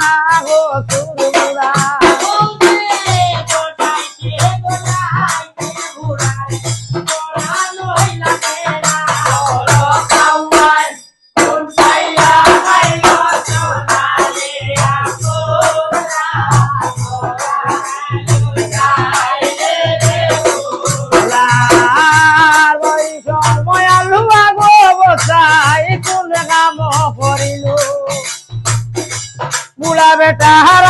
ના હો સુરમુરા Oh, বেটা হারা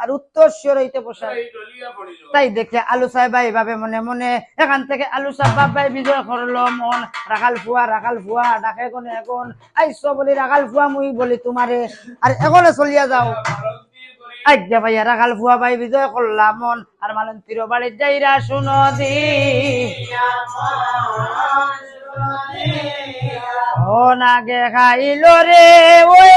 আর উত্তর শিওর হইতে বসাই তাই দেখে আলু সাহেব ভাই ভাবে মনে মনে এখান থেকে আলু সাহেব ভাই বিজয় করল মন। রাখাল ফুয়া রাখাল ফুয়া ডাকে কোনে এখন আইসো বলি রাখাল ফুয়া মুই বলি তোমারে। আর এখনে চলিয়া যাও। আজ্ঞা ভাইয়া রাখাল ফুয়া ভাই বিজয় করলাম মন। আর মালেন তিরো বাড়ির যাইরা শুনো দি। ও নাগে খাইলো রে ওই